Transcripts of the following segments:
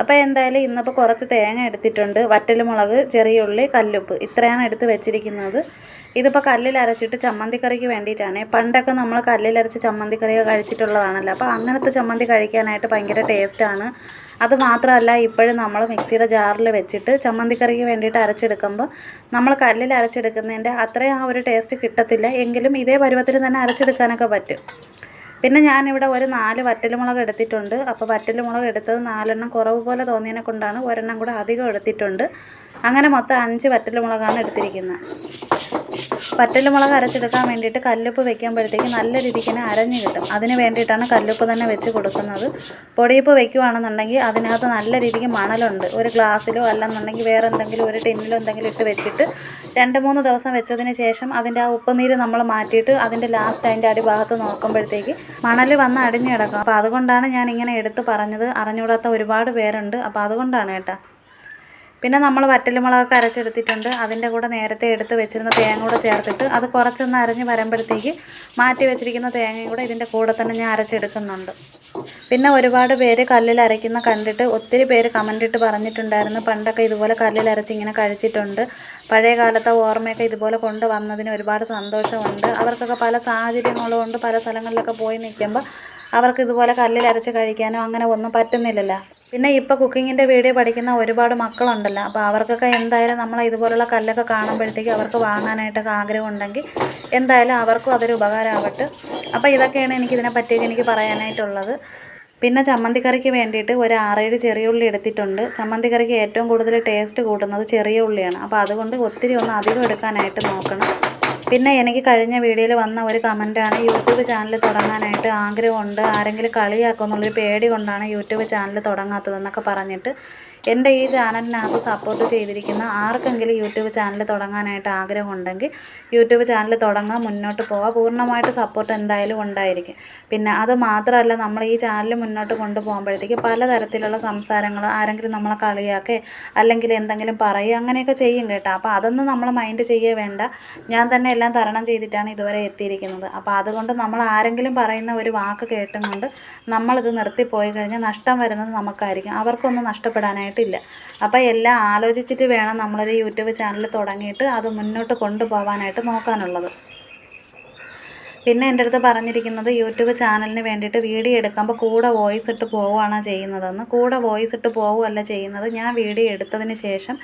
അപ്പോൾ എന്തായാലും ഇന്നിപ്പോൾ കുറച്ച് തേങ്ങ എടുത്തിട്ടുണ്ട്. വറ്റൽമുളക് ചെറിയ ഉള്ളി കല്ലുപ്പ്. ഇത്രയാണ് എടുത്ത് വെച്ചിരിക്കുന്നത്. ഇതിപ്പോൾ കല്ലിൽ അരച്ചിട്ട് ചമ്മന്തിക്കറിക്ക് വേണ്ടിയിട്ടാണ്. പണ്ടൊക്കെ നമ്മൾ കല്ലിൽ അരച്ച് ചമ്മന്തിക്കറിയൊക്കെ കഴിച്ചിട്ടുള്ളതാണല്ലോ. അപ്പോൾ അങ്ങനത്തെ ചമ്മന്തി കഴിക്കാനായിട്ട് ഭയങ്കര ടേസ്റ്റാണ്. അത് മാത്രമല്ല ഇപ്പോഴും നമ്മൾ മിക്സിയുടെ ജാറിൽ വെച്ചിട്ട് ചമ്മന്തിക്കറിക്ക് വേണ്ടിയിട്ട് അരച്ചെടുക്കുമ്പോൾ നമ്മൾ കല്ലിൽ അരച്ചെടുക്കുന്നതിന്റെ അത്രയും ആ ഒരു ടേസ്റ്റ് കിട്ടത്തില്ല. എങ്കിലും ഇതേ പരുവത്തിൽ തന്നെ അരച്ചെടുക്കാനൊക്കെ പറ്റും. പിന്നെ ഞാനിവിടെ ഒരു നാല് വറ്റൽമുളക് എടുത്തിട്ടുണ്ട്. അപ്പോൾ വറ്റൽമുളക് എടുത്തത് നാലെണ്ണം കുറവ് പോലെ തോന്നിയതിനെ കൊണ്ടാണ് ഒരെണ്ണം കൂടെ അധികം എടുത്തിട്ടുണ്ട്. അങ്ങനെ മൊത്തം അഞ്ച് വറ്റൽമുളകാണ് എടുത്തിരിക്കുന്നത്. വറ്റൽമുളക് അരച്ചെടുക്കാൻ വേണ്ടിയിട്ട് കല്ലുപ്പ് വെക്കുമ്പോഴത്തേക്ക് നല്ല രീതിക്ക് തന്നെ അരഞ്ഞ് കിട്ടും. അതിന് വേണ്ടിയിട്ടാണ് കല്ലുപ്പ് തന്നെ വെച്ച് കൊടുക്കുന്നത്. പൊടിയുപ്പ് വെക്കുവാണെന്നുണ്ടെങ്കിൽ അതിനകത്ത് നല്ല രീതിക്ക് മണലുണ്ട്. ഒരു ഗ്ലാസ്സിലോ അല്ലെന്നുണ്ടെങ്കിൽ വേറെ എന്തെങ്കിലും ഒരു ടിന്നിലോ എന്തെങ്കിലും ഇട്ട് വെച്ചിട്ട് രണ്ട് മൂന്ന് ദിവസം വെച്ചതിന് ശേഷം അതിന്റെ ആ ഉപ്പുനീര് നമ്മൾ മാറ്റിയിട്ട് അതിന്റെ ലാസ്റ്റ് അതിന്റെ അടിഭാഗത്ത് നോക്കുമ്പോഴത്തേക്ക് മണൽ വന്ന് അടിഞ്ഞു കിടക്കും. അപ്പോൾ അതുകൊണ്ടാണ് ഞാൻ ഇങ്ങനെ എടുത്ത് പറഞ്ഞത്. അറിഞ്ഞുകൂടാത്ത ഒരുപാട് പേരുണ്ട്. അപ്പോൾ അതുകൊണ്ടാണ് കേട്ടോ. പിന്നെ നമ്മൾ വറ്റൽമുളകൊക്കെ അരച്ചെടുത്തിട്ടുണ്ട്. അതിന്റെ കൂടെ നേരത്തെ എടുത്ത് വെച്ചിരുന്ന തേങ്ങ കൂടെ ചേർത്തിട്ട് അത് കുറച്ചൊന്ന് അരഞ്ഞ് വരുമ്പോഴത്തേക്ക് മാറ്റി വെച്ചിരിക്കുന്ന തേങ്ങയും കൂടെ ഇതിന്റെ കൂടെ തന്നെ ഞാൻ അരച്ചെടുക്കുന്നുണ്ട്. പിന്നെ ഒരുപാട് പേര് കല്ലിൽ അരയ്ക്കുന്ന കണ്ടിട്ട് ഒത്തിരി പേര് കമന്റ് ഇട്ട് പറഞ്ഞിട്ടുണ്ടായിരുന്നു. പണ്ടൊക്കെ ഇതുപോലെ കല്ലിൽ അരച്ച് ഇങ്ങനെ കഴിച്ചിട്ടുണ്ട്. പഴയ കാലത്തെ ഓർമ്മയൊക്കെ ഇതുപോലെ കൊണ്ടുവന്നതിന് ഒരുപാട് സന്തോഷമുണ്ട്. അവർക്കൊക്കെ പല സാഹചര്യങ്ങളുകൊണ്ട് പല സ്ഥലങ്ങളിലൊക്കെ പോയി നിൽക്കുമ്പോൾ അവർക്ക് ഇതുപോലെ കല്ലിൽ അരച്ച് കഴിക്കാനോ അങ്ങനെ ഒന്നും പറ്റുന്നില്ലല്ലോ. പിന്നെ ഇപ്പോൾ കുക്കിങ്ങിന്റെ വീഡിയോ പഠിക്കുന്ന ഒരുപാട് മക്കളുണ്ടല്ലോ. അപ്പോൾ അവർക്കൊക്കെ എന്തായാലും നമ്മൾ ഇതുപോലുള്ള കല്ലൊക്കെ കാണുമ്പോഴത്തേക്കും അവർക്ക് വാങ്ങാനായിട്ടൊക്കെ ആഗ്രഹം ഉണ്ടെങ്കിൽ എന്തായാലും അവർക്കും അതൊരു ഉപകാരമാവട്ടെ. അപ്പോൾ ഇതൊക്കെയാണ് എനിക്ക് ഇതിനെ പറ്റിയൊക്കെ എനിക്ക് പറയാനായിട്ടുള്ളത്. പിന്നെ ചമ്മന്തിക്കറിക്ക് വേണ്ടിയിട്ട് ഒരു ആറേഴ് ചെറിയ ഉള്ളി എടുത്തിട്ടുണ്ട്. ചമ്മന്തിക്കറിക്ക് ഏറ്റവും കൂടുതൽ ടേസ്റ്റ് കൂട്ടുന്നത് ചെറിയ ഉള്ളിയാണ്. അപ്പോൾ അതുകൊണ്ട് ഒത്തിരി ഒന്ന് അധികം എടുക്കാനായിട്ട് നോക്കണം. പിന്നെ എനിക്ക് കഴിഞ്ഞ വീഡിയോയിൽ വന്ന ഒരു കമന്റാണ് യൂട്യൂബ് ചാനൽ തുടങ്ങാനായിട്ട് ആഗ്രഹമുണ്ട്. ആരെങ്കിലും കളിയാക്കുമെന്നുള്ളൊരു പേടി കൊണ്ടാണ് യൂട്യൂബ് ചാനൽ തുടങ്ങാത്തതെന്നൊക്കെ പറഞ്ഞിട്ട് എന്റെ ഈ ചാനലിനകത്ത് സപ്പോർട്ട് ചെയ്തിരിക്കുന്ന ആർക്കെങ്കിലും യൂട്യൂബ് ചാനൽ തുടങ്ങാനായിട്ട് ആഗ്രഹമുണ്ടെങ്കിൽ യൂട്യൂബ് ചാനൽ തുടങ്ങാൻ മുന്നോട്ട് പോവുക. പൂർണമായിട്ട് സപ്പോർട്ട് എന്തായാലും ഉണ്ടായിരിക്കും. പിന്നെ അത് മാത്രമല്ല നമ്മൾ ഈ ചാനൽ മുന്നോട്ട് കൊണ്ടുപോകുമ്പോഴത്തേക്ക് പലതരത്തിലുള്ള സംസാരങ്ങൾ ആരെങ്കിലും നമ്മളെ കളിയാക്കേ അല്ലെങ്കിൽ എന്തെങ്കിലും പറയുക അങ്ങനെയൊക്കെ ചെയ്യും കേട്ടോ. അപ്പോൾ അതൊന്നും നമ്മൾ മൈൻഡ് ചെയ്യേ വേണ്ട. ഞാൻ തന്നെ എല്ലാം തരണം ചെയ്തിട്ടാണ് ഇതുവരെ എത്തിയിരിക്കുന്നത്. അപ്പോൾ അതുകൊണ്ട് നമ്മൾ ആരെങ്കിലും പറയുന്ന ഒരു വാക്ക് കേട്ടും കൊണ്ട് നമ്മളിത് നിർത്തിപ്പോയി കഴിഞ്ഞാൽ നഷ്ടം വരുന്നത് നമുക്കായിരിക്കും. അവർക്കൊന്നും നഷ്ടപ്പെടാനായിട്ടില്ല അപ്പോൾ എല്ലാം ആലോചിച്ചിട്ട് വേണം നമ്മളൊരു യൂട്യൂബ് ചാനൽ തുടങ്ങിയിട്ട് അത് മുന്നോട്ട് കൊണ്ടുപോകാനായിട്ട് നോക്കാനുള്ളത്. പിന്നെ എന്റെ അടുത്ത് പറഞ്ഞിരിക്കുന്നത് യൂട്യൂബ് ചാനലിന് വേണ്ടിയിട്ട് വീഡിയോ എടുക്കുമ്പോൾ കൂടെ വോയിസ് ഇട്ട് പോവുകയാണ് ചെയ്യുന്നതെന്ന്. കൂടെ വോയിസ് ഇട്ട് പോവുകയല്ല ചെയ്യുന്നത്. ഞാൻ വീഡിയോ എടുത്തതിന് ശേഷം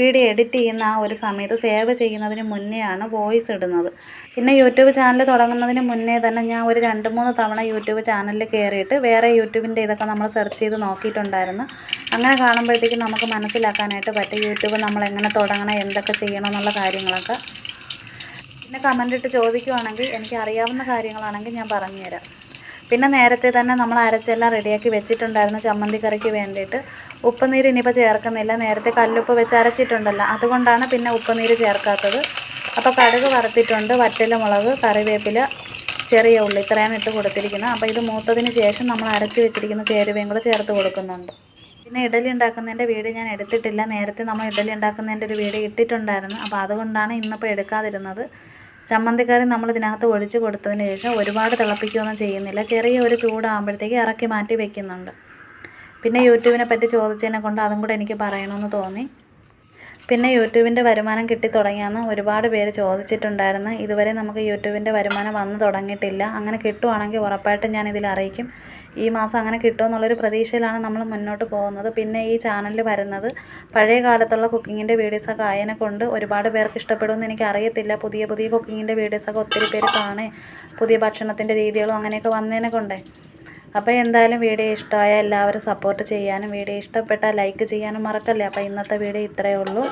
വീഡിയോ എഡിറ്റ് ചെയ്യുന്ന ആ ഒരു സമയത്ത് സേവ് ചെയ്യുന്നതിന് മുന്നെയാണ് വോയിസ് ഇടുന്നത്. പിന്നെ യൂട്യൂബ് ചാനൽ തുടങ്ങുന്നതിന് മുന്നേ തന്നെ ഞാൻ ഒരു രണ്ട് മൂന്ന് തവണ യൂട്യൂബ് ചാനലിൽ കയറിയിട്ട് വേറെ യൂട്യൂബിന്റെ ഇതൊക്കെ നമ്മൾ സെർച്ച് ചെയ്ത് നോക്കിയിട്ടുണ്ടായിരുന്നു. അങ്ങനെ കാണുമ്പോഴത്തേക്കും നമുക്ക് മനസ്സിലാക്കാനായിട്ട് പറ്റും യൂട്യൂബ് നമ്മൾ എങ്ങനെ തുടങ്ങണം എന്തൊക്കെ ചെയ്യണം എന്നുള്ള കാര്യങ്ങളൊക്കെ. പിന്നെ കമന്റ് ഇട്ട് ചോദിക്കുവാണെങ്കിൽ എനിക്ക് അറിയാവുന്ന കാര്യങ്ങളാണെങ്കിൽ ഞാൻ പറഞ്ഞുതരാം. പിന്നെ നേരത്തെ തന്നെ നമ്മൾ അരച്ചെല്ലാം റെഡിയാക്കി വെച്ചിട്ടുണ്ടായിരുന്ന ചമ്മന്തി കറിക്ക് വേണ്ടിയിട്ട് ഉപ്പുനീര് ഇനിയിപ്പോൾ ചേർക്കുന്നില്ല. നേരത്തെ കല്ലുപ്പ് വെച്ച് അരച്ചിട്ടുണ്ടല്ലോ. അതുകൊണ്ടാണ് പിന്നെ ഉപ്പുനീര് ചേർക്കാത്തത്. അപ്പോൾ കടുക് വറുത്തിട്ടുണ്ട് വറ്റൽ മുളക് കറിവേപ്പില ചെറിയ ഉള്ളി ഇത്രയാണ് ഇട്ട് കൊടുത്തിരിക്കുന്നത് അപ്പോൾ ഇത് മൂത്തതിന് ശേഷം നമ്മൾ അരച്ച് വെച്ചിരിക്കുന്ന ചേരുവയും കൂടെ ചേർത്ത് കൊടുക്കുന്നുണ്ട്. പിന്നെ ഇഡലി ഉണ്ടാക്കുന്നതിന്റെ വീഡിയോ ഞാൻ എടുത്തിട്ടില്ല. നേരത്തെ നമ്മൾ ഇഡലി ഉണ്ടാക്കുന്നതിന്റെ ഒരു വീഡിയോ ഇട്ടിട്ടുണ്ടായിരുന്നു. അപ്പോൾ അതുകൊണ്ടാണ് ഇന്നിപ്പോൾ എടുക്കാതിരുന്നത്. ചമ്മന്തിക്കറി നമ്മൾ ഇതിനകത്ത് ഒഴിച്ച് കൊടുത്തതിന് ശേഷം ഒരുപാട് തിളപ്പിക്കുകയൊന്നും ചെയ്യുന്നില്ല. ചെറിയ ഒരു ചൂടാകുമ്പോഴത്തേക്ക് ഇറക്കി മാറ്റി വെക്കുന്നുണ്ട്. പിന്നെ യൂട്യൂബിനെ പറ്റി ചോദിച്ചതിനെ കൊണ്ട് അതും കൂടെ എനിക്ക് പറയണമെന്ന് തോന്നി. പിന്നെ യൂട്യൂബിന്റെ വരുമാനം കിട്ടി തുടങ്ങിയെന്ന് ഒരുപാട് പേര് ചോദിച്ചിട്ടുണ്ടായിരുന്നു. ഇതുവരെ നമുക്ക് യൂട്യൂബിന്റെ വരുമാനം വന്ന് തുടങ്ങിയിട്ടില്ല. അങ്ങനെ കിട്ടുവാണെങ്കിൽ ഉറപ്പായിട്ടും ഞാൻ ഇതിൽ അറിയിക്കും. ഈ മാസം അങ്ങനെ കിട്ടുമെന്നുള്ളൊരു പ്രതീക്ഷയിലാണ് നമ്മൾ മുന്നോട്ട് പോകുന്നത്. പിന്നെ ഈ ചാനലിൽ വരുന്നത് പഴയ കാലത്തുള്ള കുക്കിങ്ങിന്റെ വീഡിയോസൊക്കെ ആയതിനെ കൊണ്ട് ഒരുപാട് പേർക്ക് ഇഷ്ടപ്പെടുമെന്ന് എനിക്ക് അറിയത്തില്ല പുതിയ പുതിയ കുക്കിങ്ങിന്റെ വീഡിയോസൊക്കെ ഒത്തിരി പേര് കാണേ. പുതിയ ഭക്ഷണത്തിന്റെ രീതികളും അങ്ങനെയൊക്കെ വന്നതിനെ കൊണ്ടേ. അപ്പോൾ എന്തായാലും വീഡിയോ ഇഷ്ടമായ എല്ലാവരും സപ്പോർട്ട് ചെയ്യാനും വീഡിയോ ഇഷ്ടപ്പെട്ടാൽ ലൈക്ക് ചെയ്യാനും മറക്കല്ലേ? അപ്പോൾ ഇന്നത്തെ വീഡിയോ ഇത്രയേ ഉള്ളൂ.